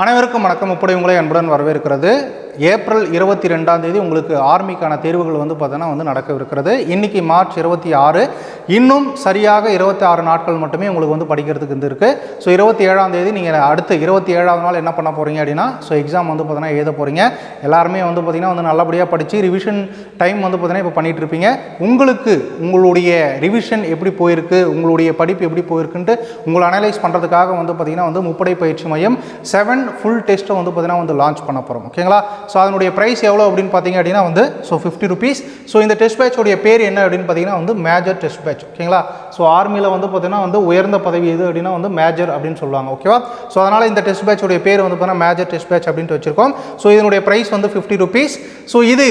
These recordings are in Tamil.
அனைவருக்கும் வணக்கம். முப்படை உங்களை அன்புடன் வரவேற்கிறது. ஏப்ரல் இருபத்தி ரெண்டாம் தேதி உங்களுக்கு ஆர்மிக்கான தேர்வுகள் வந்து பார்த்தோன்னா வந்து நடக்கவிருக்கிறது. இன்றைக்கி மார்ச் இருபத்தி ஆறு இன்னும் சரியாக இருபத்தி ஆறு நாட்கள் மட்டுமே உங்களுக்கு வந்து படிக்கிறதுக்கு இருந்திருக்கு இருக்குது ஸோ இருபத்தி ஏழாம் தேதி நீங்கள் அடுத்து இருபத்தி ஏழாவது நாள் என்ன பண்ண போகிறீங்க அப்படின்னா ஸோ எக்ஸாம் வந்து பார்த்தீங்கன்னா எழுத போகிறீங்க எல்லாருமே வந்து பார்த்திங்கன்னா வந்து நல்லபடியாக படித்து ரிவிஷன் டைம் வந்து பார்த்தீங்கன்னா இப்போ பண்ணிகிட்ருப்பீங்க இருப்பீங்க. உங்களுக்கு உங்களுடைய ரிவிஷன் எப்படி போயிருக்கு உங்களுடைய படிப்பு எப்படி போயிருக்குன்ட்டு உங்களை அனலைஸ் பண்ணுறதுக்காக வந்து பார்த்தீங்கன்னா வந்து முப்படை பயிற்சி மையம் செவன் ஃபுல் டெஸ்ட்டை வந்து பார்த்திங்கன்னா வந்து லான்ச் பண்ண போகிறோம் ஓகேங்களா ஸோ அதனுடைய ப்ரைஸ் எவ்வளோ அப்படின்னு பார்த்தீங்க அப்படின்னா வந்து ஸோ ஃபிஃப்டி ருபீஸ் ஸோ இந்த டெஸ்ட் பேட்சோடைய பேர் என்ன அப்படின்னு பார்த்தீங்கன்னா வந்து மேஜர் டெஸ்ட் பேட்ச் ஓகேங்களா ஸோ ஆர்மியில் வந்து பார்த்தீங்கன்னா வந்து உயர்ந்த பதவி எது அப்படின்னா வந்து மேஜர் அப்படின்னு சொல்லுவாங்க. ஓகேவா ஸோ அதனால் இந்த டெஸ்ட் பேட்சோடைய பேர் வந்து பார்த்தீங்கன்னா மேஜர் டெஸ்ட் பேட்ச் அப்படின்ட்டு வச்சிருக்கோம். ஸோ இதனுடைய ப்ரைஸ் வந்து ஃபிஃப்டி ருபீஸ் ஸோ இது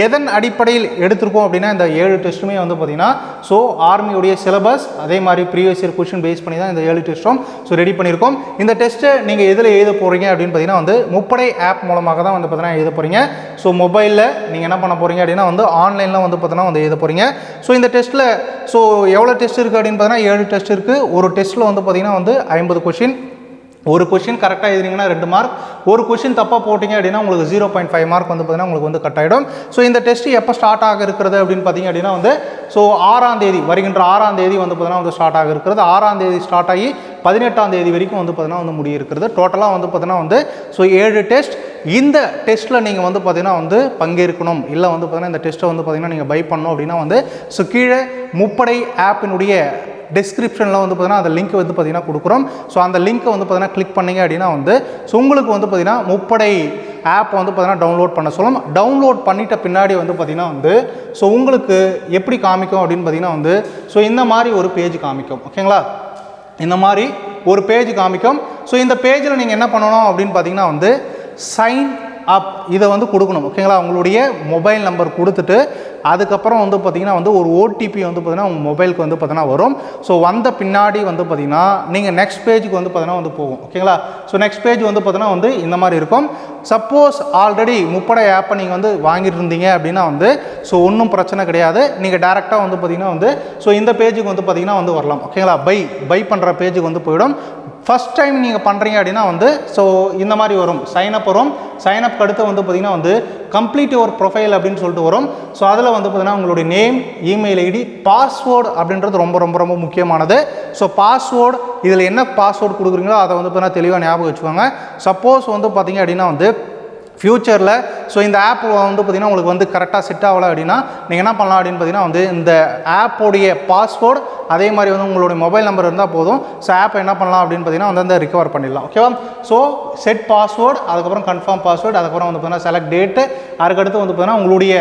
எதன் அடிப்படையில் எடுத்திருக்கோம் அப்படின்னா இந்த ஏழு டெஸ்ட்டுமே வந்து பார்த்தீங்கன்னா ஸோ ஆர்மியுடைய சிலபஸ் அதே மாதிரி ப்ரீவியஸ் இயர் கொஷின் பேஸ் பண்ணி தான் இந்த ஏழு டெஸ்ட்டும் ஸோ ரெடி பண்ணியிருக்கோம். இந்த டெஸ்ட்டை நீங்கள் எதில் எழுத போகிறீங்க அப்படின்னு பார்த்தீங்கன்னா வந்து முப்படை ஆப் மூலமாக தான் வந்து பார்த்தீங்கன்னா எழுத போகிறீங்க ஸோ மொபைலில் நீங்கள் என்ன பண்ண போகிறீங்க அப்படின்னா வந்து ஆன்லைனில் வந்து பார்த்தீங்கன்னா வந்து எழுத போகிறீங்க ஸோ இந்த டெஸ்ட்டில் ஸோ எவ்வளோ டெஸ்ட் இருக்குது அப்படின்னு பார்த்தீங்கன்னா ஏழு டெஸ்ட் இருக்குது ஒரு டெஸ்ட்டில் வந்து பார்த்தீங்கன்னா வந்து ஐம்பது கொஷின் ஒரு கொஷின் கரெக்டாக எழுதினீங்கன்னா ரெண்டு மார்க் ஒரு கொஷின் தப்பாக போட்டிங்க அப்படின்னா உங்களுக்கு ஜீரோ பாயிண்ட் ஃபைவ் மார்க் வந்து பார்த்தீங்கன்னா உங்களுக்கு வந்து கட் ஆகிடும் ஸோ இந்த டெஸ்ட் எப்போ ஸ்டார்ட் ஆக இருக்கிறது அப்படின்னு பார்த்தீங்க அப்படின்னா வந்து ஸோ ஆறாம் தேதி வருகின்ற ஆறாம் தேதி வந்து பார்த்தீங்கன்னா வந்து ஸ்டார்ட் ஆக இருக்கிறது. ஆறாம் தேதி ஸ்டார்ட் ஆகி பதினெட்டாம் தேதி வரைக்கும் வந்து பார்த்தீங்கன்னா வந்து முடிய இருக்கிறது. டோட்டலாக வந்து பார்த்தீங்கன்னா வந்து ஸோ ஏழு டெஸ்ட் இந்த டெஸ்ட்டில் நீங்கள் வந்து பார்த்தீங்கன்னா வந்து பங்கேற்கணும். இல்லை வந்து பார்த்தீங்கன்னா இந்த டெஸ்ட்டை வந்து பார்த்தீங்கன்னா நீங்கள் பை பண்ணணும் அப்படின்னா வந்து ஸோ கீழே முப்படை ஆப்பினுடைய டிஸ்கிரிப்ஷனில் வந்து பார்த்தீங்கன்னா அந்த லிங்க் வந்து பார்த்தீங்கன்னா கொடுக்குறோம். ஸோ அந்த லிங்க்கை வந்து பார்த்திங்கன்னா கிளிக் பண்ணிங்க அப்படின்னா வந்து ஸோ உங்களுக்கு வந்து பார்த்திங்கன்னா முப்படை ஆப் வந்து பார்த்திங்கன்னா டவுன்லோட் பண்ண சொல்லும் டவுன்லோட் பண்ணிட்ட பின்னாடி வந்து பார்த்திங்கன்னா வந்து ஸோ உங்களுக்கு எப்படி காமிக்கும் அப்படின்னு பார்த்தீங்கன்னா வந்து ஸோ இந்த மாதிரி ஒரு பேஜ் காமிக்கும். ஓகேங்களா இந்த மாதிரி ஒரு பேஜ் காமிக்கும். ஸோ இந்த பேஜில் நீங்கள் என்ன பண்ணணும் அப்படின்னு பார்த்தீங்கன்னா வந்து சைன் அப் இதை வந்து கொடுக்கணும். ஓகேங்களா? உங்களுடைய மொபைல் நம்பர் கொடுத்துட்டு அதுக்கப்புறம் வந்து பார்த்திங்கன்னா வந்து ஒரு ஓடிபி வந்து பார்த்திங்கன்னா உங்கள் மொபைலுக்கு வந்து பார்த்திங்கன்னா வரும். ஸோ வந்த பின்னாடி வந்து பார்த்திங்கன்னா நீங்கள் நெக்ஸ்ட் பேஜுக்கு வந்து பார்த்திங்கன்னா வந்து போகும். ஓகேங்களா? ஸோ நெக்ஸ்ட் பேஜ் வந்து பார்த்திங்கன்னா வந்து இந்த மாதிரி இருக்கும். சப்போஸ் ஆல்ரெடி முப்படை ஆப்பை நீங்கள் வந்து வாங்கிட்டு இருந்தீங்க அப்படின்னா வந்து ஸோ ஒன்றும் பிரச்சனை கிடையாது. நீங்கள் டேரெக்டாக வந்து பார்த்தீங்கன்னா வந்து ஸோ இந்த பேஜுக்கு வந்து பார்த்தீங்கன்னா வந்து வரலாம். ஓகேங்களா? பை பை பண்ணுற பேஜுக்கு வந்து போயிடும். ஃபஸ்ட் டைம் நீங்கள் பண்ணுறீங்க அப்படின்னா வந்து ஸோ இந்த மாதிரி வரும். சைனப் வரும். சைனப் அடுத்து வந்து பார்த்தீங்கன்னா வந்து கம்ப்ளீட் ஒரு ப்ரொஃபைல் அப்படின்னு சொல்லிட்டு வரும். ஸோ அதில் வந்து பார்த்தீங்கன்னா உங்களுடைய நேம் இமெயில் ஐடி பாஸ்வேர்டு அப்படின்றது ரொம்ப ரொம்ப ரொம்ப முக்கியமானது. ஸோ பாஸ்வேர்டு இதில் என்ன பாஸ்வேர்டு கொடுக்குறீங்களோ அதை வந்து பார்த்தீங்கன்னா தெளிவாக ஞாபகம் வச்சுக்கோங்க. சப்போஸ் வந்து பார்த்தீங்க அப்படின்னா வந்து ஃப்யூச்சரில் ஸோ இந்த ஆப் வந்து பார்த்திங்கன்னா உங்களுக்கு வந்து கரெக்டாக செட் ஆகலை அப்படின்னா நீங்கள் என்ன பண்ணலாம் அப்படின்னு பார்த்தீங்கன்னா வந்து இந்த ஆப்போடைய பாஸ்வேர்டு அதே மாதிரி வந்து உங்களுடைய மொபைல் நம்பர் இருந்தால் போதும். ஸோ ஆப்பை என்ன பண்ணலாம் அப்படின்னு பார்த்தீங்கன்னா வந்து அந்த ரிகவர் பண்ணிடலாம். ஓகேவா ஸோ செட் பாஸ்வேர்டு அதுக்கப்புறம் கன்ஃபார்ம் பாஸ்வேர்டு அதுக்கப்புறம் வந்து பார்த்தீங்கன்னா செலக்ட் டேட்டு அதுக்கடுத்து வந்து பார்த்தீங்கன்னா உங்களுடைய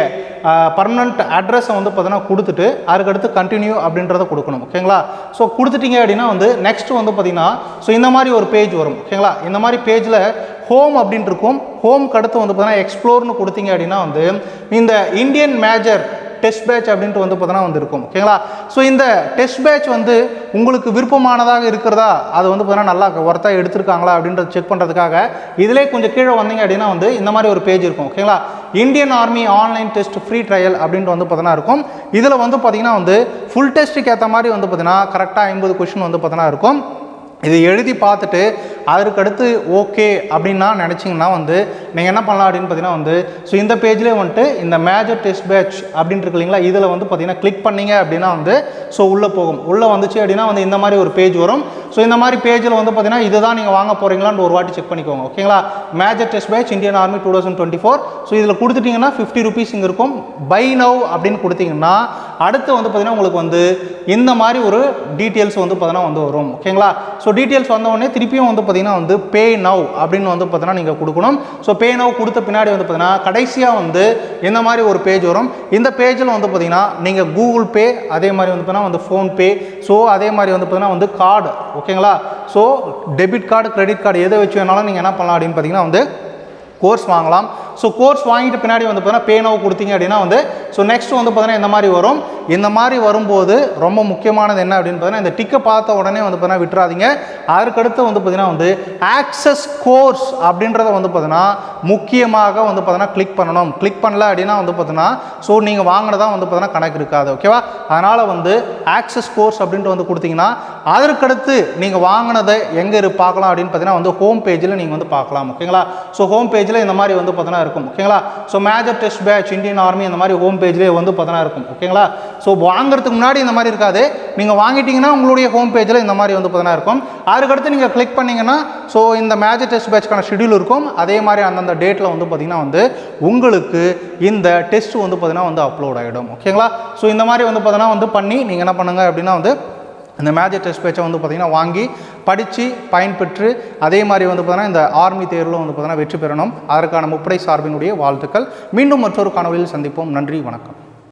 பர்மனண்ட் அட்ரஸை வந்து பார்த்தீங்கன்னா கொடுத்துட்டு அதுக்கடுத்து கண்டினியூ அப்படின்றத கொடுக்கணும் ஓகேங்களா ஸோ கொடுத்துட்டீங்க அப்படின்னா வந்து நெக்ஸ்ட் வந்து பார்த்தீங்கன்னா ஸோ இந்த மாதிரி ஒரு பேஜ் வரும் ஓகேங்களா இந்த மாதிரி பேஜில் ஹோம் அப்படின்ட்டு இருக்கும். ஹோம்க்கு அடுத்து வந்து பார்த்தீங்கன்னா எக்ஸ்ப்ளோர்னு கொடுத்தீங்க அப்படின்னா வந்து இந்த இந்தியன் மேஜர் டெஸ்ட் பேட்ச் அப்படின்ட்டு வந்து பார்த்தோன்னா வந்து இருக்கும் ஓகேங்களா ஸோ இந்த டெஸ்ட் பேட்ச் வந்து உங்களுக்கு விருப்பமானதாக இருக்கிறதா? அது வந்து பார்த்தீங்கன்னா நல்லா ஒர்த்தாக எடுத்திருக்காங்களா? அப்படின்றத செக் பண்ணுறதுக்காக இதிலே கொஞ்சம் கீழே வந்தீங்க அப்படின்னா வந்து இந்த மாதிரி ஒரு பேஜ் இருக்கும் ஓகேங்களா Indian army online test free trial அப்படின்ட்டு வந்து பார்த்தீங்கன்னா இருக்கும். இதில் வந்து பார்த்தீங்கன்னா வந்து ஃபுல் டெஸ்ட்டுக்கு ஏற்ற மாதிரி வந்து பார்த்தீங்கன்னா கரெக்டாக ஐம்பது கொஷின் வந்து பார்த்தீங்கன்னா இருக்கும். இது எழுதி பார்த்துட்டு அதற்கு அடுத்து ஓகே அப்படின்னா நினச்சிங்கன்னா வந்து நீங்கள் என்ன பண்ணலாம் அப்படின்னு பார்த்தீங்கன்னா வந்து ஸோ இந்த பேஜ்லேயே வந்துட்டு இந்த மேஜர் டெஸ்ட் பேட்ச் அப்படின்ட்டு இருக்கு இல்லைங்களா இதில் வந்து பார்த்தீங்கன்னா கிளிக் பண்ணீங்க அப்படின்னா வந்து ஸோ உள்ளே போகும். உள்ளே வந்துச்சு அப்படின்னா வந்து இந்த மாதிரி ஒரு பேஜ் வரும். ஸோ இந்த மாதிரி பேஜில் வந்து பார்த்தீங்கன்னா இதுதான் நீங்கள் வாங்க போகிறீங்களான்னு ஒரு வாட்டி செக் பண்ணிக்கோங்க ஓகேங்களா major test batch Indian army two thousand twenty four so இதில் கொடுத்துட்டிங்கன்னா ஃபிஃப்டி ருபீஸ் இங்கே இருக்கும். பை நவ் அப்படின்னு கொடுத்தீங்கன்னா அடுத்து வந்து பார்த்தீங்கன்னா உங்களுக்கு வந்து இந்த மாதிரி ஒரு டீட்டெயில்ஸ் வந்து பார்த்தீங்கன்னா வந்து வரும் ஓகேங்களா ஸோ டீட்டெயில்ஸ் வந்த திருப்பியும் வந்து பார்த்தீங்கன்னா வந்து பே நவ் அப்படின்னு வந்து பார்த்தீங்கன்னா நீங்கள் கொடுக்கணும். ஸோ பே நவ் கொடுத்த பின்னாடி வந்து பார்த்தீங்கன்னா கடைசியாக வந்து இந்த மாதிரி ஒரு பேஜ் வரும்? இந்த பேஜில் வந்து பார்த்தீங்கன்னா நீங்கள் கூகுள் பே அதே மாதிரி வந்து பார்த்தீங்கன்னா வந்து ஃபோன்பே ஸோ அதே மாதிரி வந்து பார்த்தீங்கன்னா வந்து கார்டு ஓகேங்களா so debit card credit card எதை வச்சு வேணாலும் நீங்கள் என்ன பண்ணலாம் அப்படின்னு பார்த்தீங்கன்னா வந்து கோர்ஸ் வாங்கலாம். ஸோ கோர்ஸ் வாங்கிட்டு பின்னாடி வந்து பார்த்தீங்கன்னா பேனோ கொடுத்தீங்க அப்படின்னா வந்து ஸோ நெக்ஸ்ட் வந்து பார்த்தீங்கன்னா இந்த மாதிரி வரும். இந்த மாதிரி வரும்போது ரொம்ப முக்கியமானது என்ன அப்படின்னு பார்த்தீங்கன்னா இந்த டிக்கை பார்த்த உடனே வந்து பார்த்தீங்கன்னா விட்டுறாதீங்க. அதற்கடுத்து வந்து பார்த்தீங்கன்னா வந்து ஆக்சஸ் கோர்ஸ் அப்படின்றத வந்து பார்த்தீங்கன்னா முக்கியமாக வந்து பார்த்தீங்கன்னா கிளிக் பண்ணணும். கிளிக் பண்ணல அப்படின்னா வந்து பார்த்தீங்கன்னா ஸோ நீங்கள் வாங்கினதா வந்து பார்த்தீங்கன்னா கணக்கு இருக்காது ஓகேவா அதனால் வந்து ஆக்சஸ் கோர்ஸ் அப்படின்ட்டு வந்து கொடுத்தீங்கன்னா அதற்கடுத்து நீங்கள் வாங்கினதை எங்கே இரு பார்க்கலாம் அப்படின்னு பார்த்தீங்கன்னா வந்து ஹோம் பேஜில் நீங்கள் வந்து பார்க்கலாம் ஓகேங்களா ஸோ ஹோம் பேஜில் இந்த மாதிரி வந்து பார்த்தீங்கன்னா இருக்கும் ஓகேங்களா so major test batch Indian army இந்த மாதிரி ஹோம் பேஜ்லேயே வந்து பார்த்தீங்கன்னா இருக்கும் ஓகேங்களா ஸோ வாங்குறதுக்கு முன்னாடி இந்த மாதிரி இருக்காது. நீங்கள் வாங்கிட்டீங்கன்னா உங்களுடைய ஹோம் பேஜில் இந்த மாதிரி வந்து பார்த்தீங்கன்னா இருக்கும். அதுக்கடுத்து நீங்கள் கிளிக் பண்ணீங்கன்னா ஸோ இந்த மேஜர் டெஸ்ட் பேட்ச்க்கான ஷெடியூல் இருக்கும். அதே மாதிரி அந்தந்த டேட்டில் வந்து பார்த்தீங்கன்னா வந்து உங்களுக்கு இந்த டெஸ்ட் வந்து பார்த்தீங்கன்னா வந்து அப்லோட் ஆகிடும் ஓகேங்களா ஸோ இந்த மாதிரி வந்து பார்த்தீங்கன்னா வந்து பண்ணி நீங்கள் என்ன பண்ணுங்கள் அப்படின்னா வந்து இந்த மேஜர் டெஸ்ட் பேச்சை வந்து பார்த்திங்கன்னா வாங்கி படித்து பயன்பெற்று அதே மாதிரி வந்து பார்த்தீங்கன்னா இந்த ஆர்மி தேர்வில் வந்து பார்த்தீங்கன்னா வெற்றி பெறணும். அதற்கான முப்படை சார்பினுடைய வாழ்த்துக்கள். மீண்டும் மற்றொரு காணொலியில் சந்திப்போம். நன்றி வணக்கம்.